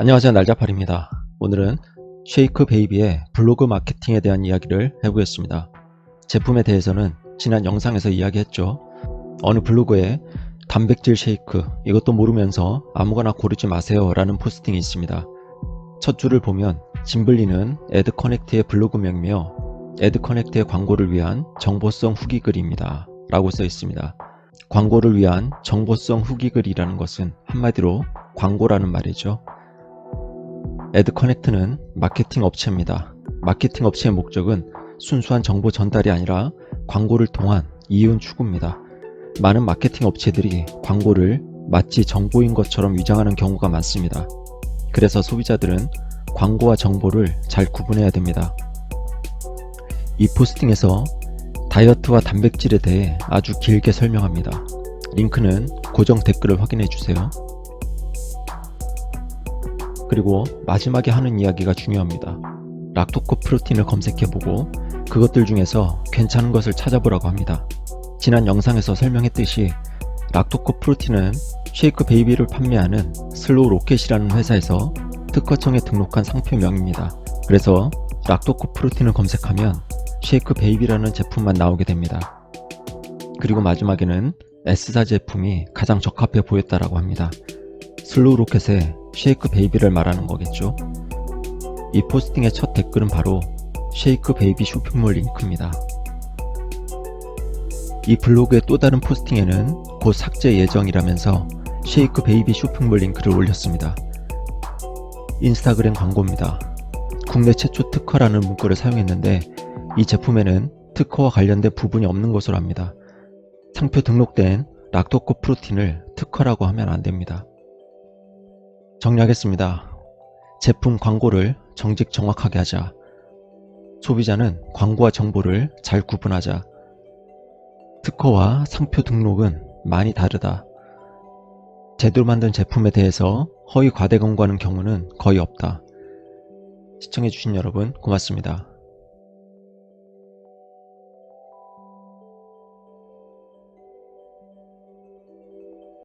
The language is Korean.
안녕하세요 날자팔입니다. 오늘은 쉐이크 베이비의 블로그 마케팅에 대한 이야기를 해보겠습니다. 제품에 대해서는 지난 영상에서 이야기했죠. 어느 블로그에 단백질 쉐이크 이것도 모르면서 아무거나 고르지 마세요 라는 포스팅이 있습니다. 첫 줄을 보면 짐블리는 에드커넥트의 블로그명이며 에드커넥트의 광고를 위한 정보성 후기 글입니다. 라고 써 있습니다. 광고를 위한 정보성 후기 글이라는 것은 한마디로 광고라는 말이죠. 에드커넥트는 마케팅 업체입니다. 마케팅 업체의 목적은 순수한 정보 전달이 아니라 광고를 통한 이윤 추구입니다. 많은 마케팅 업체들이 광고를 마치 정보인 것처럼 위장하는 경우가 많습니다. 그래서 소비자들은 광고와 정보를 잘 구분해야 됩니다. 이 포스팅에서 다이어트와 단백질에 대해 아주 길게 설명합니다. 링크는 고정 댓글을 확인해 주세요. 그리고 마지막에 하는 이야기가 중요합니다. 락토코 프로틴을 검색해보고 그것들 중에서 괜찮은 것을 찾아보라고 합니다. 지난 영상에서 설명했듯이 락토코 프로틴은 쉐이크 베이비를 판매하는 슬로우 로켓이라는 회사에서 특허청에 등록한 상표명입니다. 그래서 락토코 프로틴을 검색하면 쉐이크 베이비라는 제품만 나오게 됩니다. 그리고 마지막에는 S사 제품이 가장 적합해 보였다라고 합니다. 슬로우 로켓의 쉐이크 베이비를 말하는 거겠죠. 이 포스팅의 첫 댓글은 바로 쉐이크 베이비 쇼핑몰 링크입니다. 이 블로그의 또 다른 포스팅에는 곧 삭제 예정이라면서 쉐이크 베이비 쇼핑몰 링크를 올렸습니다. 인스타그램 광고입니다. 국내 최초 특허라는 문구를 사용했는데 이 제품에는 특허와 관련된 부분이 없는 것으로 합니다. 상표 등록된 락토코 프로틴을 특허라고 하면 안 됩니다. 정리하겠습니다. 제품 광고를 정직 정확하게 하자. 소비자는 광고와 정보를 잘 구분하자. 특허와 상표 등록은 많이 다르다. 제대로 만든 제품에 대해서 허위 과대 광고하는 경우는 거의 없다. 시청해주신 여러분 고맙습니다.